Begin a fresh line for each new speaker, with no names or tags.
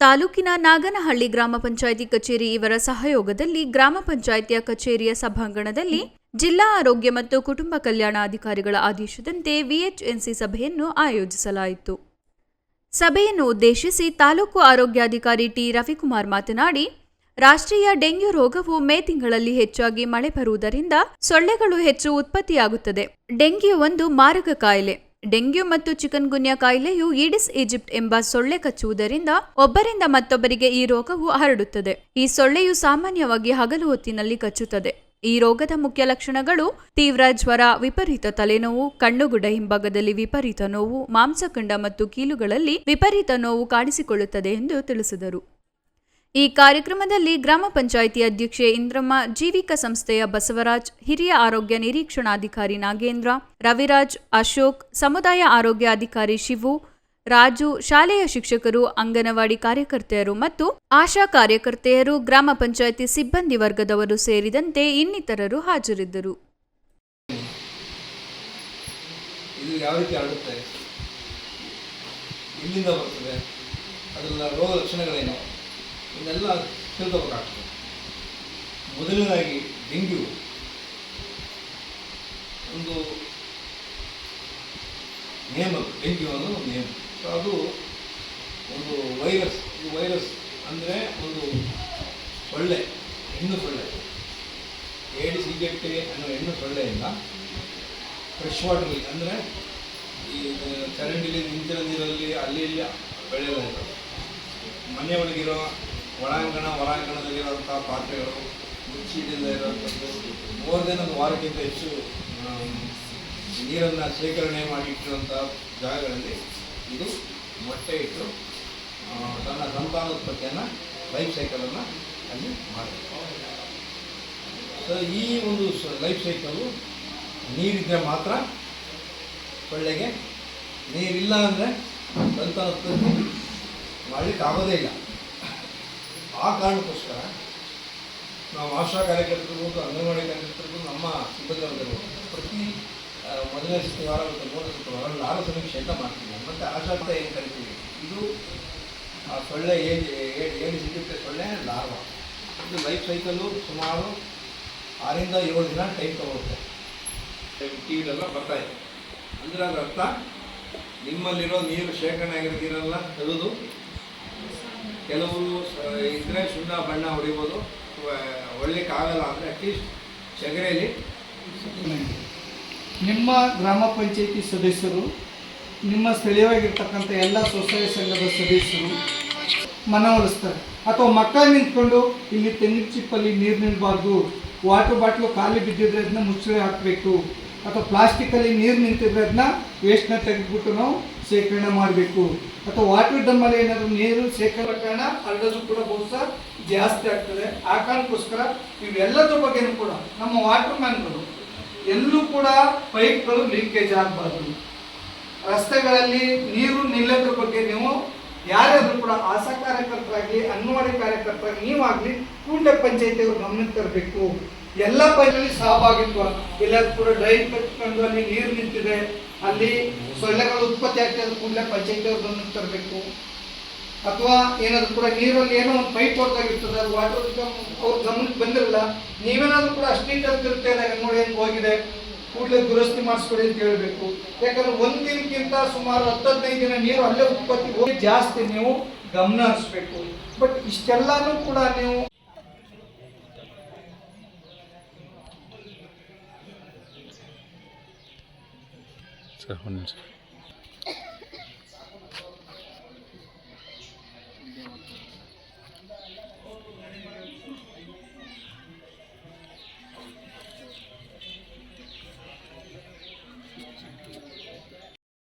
ತಾಲೂಕಿನ ನಾಗನಹಳ್ಳಿ ಗ್ರಾಮ ಪಂಚಾಯಿತಿ ಕಚೇರಿ ಇವರ ಸಹಯೋಗದಲ್ಲಿ ಗ್ರಾಮ ಪಂಚಾಯಿತಿಯ ಕಚೇರಿಯ ಸಭಾಂಗಣದಲ್ಲಿ ಜಿಲ್ಲಾ ಆರೋಗ್ಯ ಮತ್ತು ಕುಟುಂಬ ಕಲ್ಯಾಣ ಅಧಿಕಾರಿಗಳ ಆದೇಶದಂತೆ ವಿಎಚ್ಎನ್ಸಿ ಸಭೆಯನ್ನು ಆಯೋಜಿಸಲಾಯಿತು. ಸಭೆಯನ್ನು ಉದ್ದೇಶಿಸಿ ತಾಲೂಕು ಆರೋಗ್ಯಾಧಿಕಾರಿ ಟಿ. ರವಿಕುಮಾರ್ ಮಾತನಾಡಿ, ರಾಷ್ಟ್ರೀಯ ಡೆಂಗ್ಯೂ ರೋಗವು ಮೇ ತಿಂಗಳಲ್ಲಿ ಹೆಚ್ಚಾಗಿ ಮಳೆ ಬರುವುದರಿಂದ ಸೊಳ್ಳೆಗಳು ಹೆಚ್ಚು ಉತ್ಪತ್ತಿಯಾಗುತ್ತದೆ. ಡೆಂಗ್ಯೂ ಒಂದು ಮಾರಕ ಕಾಯಿಲೆ. ಡೆಂಗ್ಯೂ ಮತ್ತು ಚಿಕನ್ ಗುನ್ಯಾ ಕಾಯಿಲೆಯು ಈಡಿಸ್, ಈಜಿಪ್ಟ್ ಎಂಬ ಸೊಳ್ಳೆ ಕಚ್ಚುವುದರಿಂದ ಒಬ್ಬರಿಂದ ಮತ್ತೊಬ್ಬರಿಗೆ ಈ ರೋಗವು ಹರಡುತ್ತದೆ. ಈ ಸೊಳ್ಳೆಯು ಸಾಮಾನ್ಯವಾಗಿ ಹಗಲು ಹೊತ್ತಿನಲ್ಲಿ ಕಚ್ಚುತ್ತದೆ. ಈ ರೋಗದ ಮುಖ್ಯ ಲಕ್ಷಣಗಳು ತೀವ್ರ ಜ್ವರ, ವಿಪರೀತ ತಲೆನೋವು, ಕಣ್ಣುಗುಡ ಹಿಂಭಾಗದಲ್ಲಿ ವಿಪರೀತ ನೋವು ಮಾಂಸಖಂಡ ಮತ್ತು ಕೀಲುಗಳಲ್ಲಿ ವಿಪರೀತ ನೋವು ಕಾಣಿಸಿಕೊಳ್ಳುತ್ತದೆ ಎಂದು ತಿಳಿಸಿದರು. ಈ ಕಾರ್ಯಕ್ರಮದಲ್ಲಿ ಗ್ರಾಮ ಪಂಚಾಯಿತಿ ಅಧ್ಯಕ್ಷೆ ಇಂದ್ರಮ್ಮ, ಜೀವಿಕ ಸಂಸ್ಥೆಯ ಬಸವರಾಜ್, ಹಿರಿಯ ಆರೋಗ್ಯ ನಿರೀಕ್ಷಣಾಧಿಕಾರಿ ನಾಗೇಂದ್ರ, ರವಿರಾಜ್, ಅಶೋಕ್, ಸಮುದಾಯ ಆರೋಗ್ಯ ಅಧಿಕಾರಿ ಶಿವು, ರಾಜು, ಶಾಲೆಯ ಶಿಕ್ಷಕರು, ಅಂಗನವಾಡಿ ಕಾರ್ಯಕರ್ತೆಯರು ಮತ್ತು ಆಶಾ ಕಾರ್ಯಕರ್ತೆಯರು, ಗ್ರಾಮ ಪಂಚಾಯಿತಿ ಸಿಬ್ಬಂದಿ ವರ್ಗದವರು ಸೇರಿದಂತೆ ಇನ್ನಿತರರು ಹಾಜರಿದ್ದರು.
ಇಲ್ಲಿಂದ ಬರ್ತದೆ? ಅದರ ರೋಗ ಲಕ್ಷಣಗಳೇನು? ಇದನ್ನೆಲ್ಲ ತಿಳ್ಕೋಬೇಕಾಗ್ತದೆ. ಮೊದಲನೇದಾಗಿ ಡೆಂಗ್ಯೂ. ಒಂದು ನೇಮ್ ಅದು ಡೆಂಗ್ಯೂ ಅನ್ನೋದು ಒಂದು ನೇಮ್. ಸೊ ಅದು ಒಂದು ವೈರಸ್ ವೈರಸ್ ಅಂದರೆ ಒಂದು ಸೊಳ್ಳೆ, ಹೆಣ್ಣು ಸೊಳ್ಳೆ. ಏಡಿಸ್ ಈಜಿಪ್ಟಿ ಅನ್ನೋ ಹೆಣ್ಣು ಸೊಳ್ಳೆಯಿಂದ ಫ್ರೆಶ್ ವಾಟರ್ ಅಂದರೆ ಈ ಚರಂಡಿಲಿ, ನಿಂತಿರೋ ನೀರಲ್ಲಿ, ಅಲ್ಲಿ, ಇಲ್ಲಿ ಬೆಳೆಯೋದಾಯ್ತು ಮನೆ ಒಳಗಿರೋ ಒಳಾಂಗಣ ಹೊರಾಂಗಣದಲ್ಲಿರುವಂಥ ಪಾತ್ರೆಗಳು ಮುಚ್ಚಿಡಿಂದ ಇರುವಂಥದ್ದು. ಮೋರ್ ಒಂದು ವಾರಕ್ಕಿಂತ ಹೆಚ್ಚು ನೀರನ್ನು ಶೇಖರಣೆ ಮಾಡಿ ಇಟ್ಟಿರುವಂಥ ಜಾಗಗಳಲ್ಲಿ ಇದು ಮೊಟ್ಟೆ ಇಟ್ಟು ತನ್ನ ಸಂತಾನೋತ್ಪತ್ತಿಯನ್ನು ಲೈಫ್ ಸೈಕಲನ್ನು ಅಲ್ಲಿ ಮಾಡಬೇಕು ಸೊ ಈ ಒಂದು ಲೈಫ್ ಸೈಕಲು ನೀರಿದ್ದರೆ ಮಾತ್ರ ಸೊಳ್ಳೆಗೆ ನೀರಿಲ್ಲ ಅಂದರೆ ಸಂತಾನೋತ್ಪತ್ತಿ ಮಾಡಲಿಕ್ಕೆ ಆಗೋದೇ ಇಲ್ಲ. ಆ ಕಾರಣಕ್ಕೋಸ್ಕರ ನಾವು ಆಶಾ ಕಾರ್ಯಕರ್ತರಿರ್ಬೋದು ಅಂಗನವಾಡಿ ಕಾರ್ಯಕರ್ತರು ನಮ್ಮ ಸಿಬ್ಬಂದಿಗಳು ಪ್ರತಿ ಮೊದಲನೇ ಶುಕ್ರವಾರ ಮತ್ತು ಮೂರನೇ ಶುಕ್ರವಾರ ಲಾಭ ಸಮೀಕ್ಷೆ ಅಂತ ಮಾಡ್ತೀವಿ. ಮತ್ತು ಆಶಾ ಅಂತ ಏನು ಕರಿತೀವಿ? ಇದು, ಆ, ಸೊಳ್ಳೆ ಏನು ಏನು ಸಿಗುತ್ತೆ ಸೊಳ್ಳೆ? ಲಾರ್ವ. ಇದು ಲೈಫ್ ಸೈಕಲ್ಲು ಸುಮಾರು ಆರಿಂದ ಏಳು ದಿನ ಟೈಮ್ ತಗೊಳುತ್ತೆ. ಟಿ ವಿಲೆಲ್ಲ ಬರ್ತಾ ಇದೆ. ಅಂದರೆ ಅದರ ಅರ್ಥ, ನಿಮ್ಮಲ್ಲಿರೋ ನೀರು ಶೇಖರಣೆ ಆಗಿರೋ ನೀರೆಲ್ಲ ತೆಗೆದು ಕೆಲವು ಸ- ಬಣ್ಣ ಹೊಡಿಬೋದು. ಒಳ್ಳಿಕ್ಕೆ ಆಗಲ್ಲ ಅಂದರೆ ಅಟ್ಲೀಸ್ಟ್ ಸಗರೆಯಲ್ಲಿ
ನಿಮ್ಮ ಗ್ರಾಮ ಪಂಚಾಯಿತಿ ಸದಸ್ಯರು, ನಿಮ್ಮ ಸ್ಥಳೀಯವಾಗಿರ್ತಕ್ಕಂಥ ಎಲ್ಲ ಸ್ವಸಹಾಯ ಸಂಘದ ಸದಸ್ಯರು ಮನವೊಲಿಸ್ತಾರೆ ಅಥವಾ ಮಕ್ಕಳ ನಿಂತ್ಕೊಂಡು ಇಲ್ಲಿ ತೆಂಗಿನ ಚಿಪ್ಪಲ್ಲಿ ನೀರು ನಿಲ್ಲಬಾರ್ದು ವಾಟರ್ ಬಾಟ್ಲು ಖಾಲಿ ಬಿದ್ದಿದ್ರೆ ಅದನ್ನ ಮುಚ್ಚಳೆ ಹಾಕಬೇಕು. ಅಥವಾ ಪ್ಲಾಸ್ಟಿಕಲ್ಲಿ ನೀರು ನಿಂತಿದ್ರೆ ಅದನ್ನ ವೇಸ್ಟ್ನ ತೆಗೆದ್ಬಿಟ್ಟು ನಾವು ಶೇಖರಣೆ ಮಾಡಬೇಕು. ಅಥವಾ ವಾಟರ್ ಡಮ್ಮಲ್ಲಿ ಏನಾದರೂ ನೀರು ಶೇಖರಣೆ ಕಾರಣ ಹರಡೋದು ಕೂಡ ಬಹುಶಃ ಜಾಸ್ತಿ ಆಗ್ತದೆ. ಆ ಕಾರಣಕ್ಕೋಸ್ಕರ ಇವೆಲ್ಲದ್ರ ಬಗ್ಗೆನೂ ಕೂಡ ನಮ್ಮ ವಾಟರ್ ಮ್ಯಾನ್ಗಳು ಎಲ್ಲೂ ಕೂಡ ಪೈಪ್ಗಳು ಲೀಕೇಜ್ ಆಗಬಾರ್ದು. ರಸ್ತೆಗಳಲ್ಲಿ ನೀರು ನಿಲ್ಲದ್ರ ಬಗ್ಗೆ ನೀವು ಯಾರಾದರೂ ಕೂಡ ಆಶಾ ಕಾರ್ಯಕರ್ತರಾಗಿ ಅಂಗನವಾಡಿ ಕಾರ್ಯಕರ್ತರಾಗಿ ನೀವಾಗ್ಲಿ ಕೂಡಲೇ ಪಂಚಾಯತಿಯವರು ಗಮನಕ್ಕೆ ತರಬೇಕು. ಎಲ್ಲ ಪಂಚಾಯತಿ ಸಹಭಾಗಿತ್ವ ಎಲ್ಲರೂ ಕೂಡ ಡ್ರೈನ್ ಕಟ್ಕೊಂಡು ಅಲ್ಲಿ ನೀರು ನಿಂತಿದೆ. ಅಲ್ಲಿ ಸೊಳ್ಳೆಗಳು ಉತ್ಪತ್ತಿ ಆಗ್ತದೆ ಕೂಡಲೇ ಪಂಚಾಯತಿಯವರು ಬಂದು ತರಬೇಕು. ಅಥವಾ ಏನಾದರೂ ಕೂಡ ನೀರಲ್ಲಿ ಏನೋ ಒಂದು ಪೈಪ್ ಹೊರತಾಗಿರ್ತದೆ ಅದು ವಾಟರ್ ಅವ್ರ ಗಮನಕ್ಕೆ ಬಂದಿರಲ್ಲ, ನೀವೇನಾದರೂ ಕೂಡ ಅಷ್ಟು ಕಲ್ತಿರ್ತೇನೆ ನೋಡಿ ಹೆಂಗ್ ಹೋಗಿದೆ. ಕೂಡಲೇ ದುರಸ್ತಿ ಮಾಡಿಸ್ಕೊಡಿ ಅಂತ ಹೇಳಬೇಕು. ಯಾಕಂದ್ರೆ ಒಂದು ದಿನಕ್ಕಿಂತ ಸುಮಾರು ಹತ್ತು ಹದಿನೈದು ದಿನ ನೀರು ಅಲ್ಲೇ ಉತ್ಪತ್ತಿ ಹೋಗಿ ಜಾಸ್ತಿ ನೀವು ಗಮನ ಹರಿಸ್ಬೇಕು. ಬಟ್ ಇಷ್ಟೆಲ್ಲಾನು ಕೂಡ ನೀವು
Sir Honor.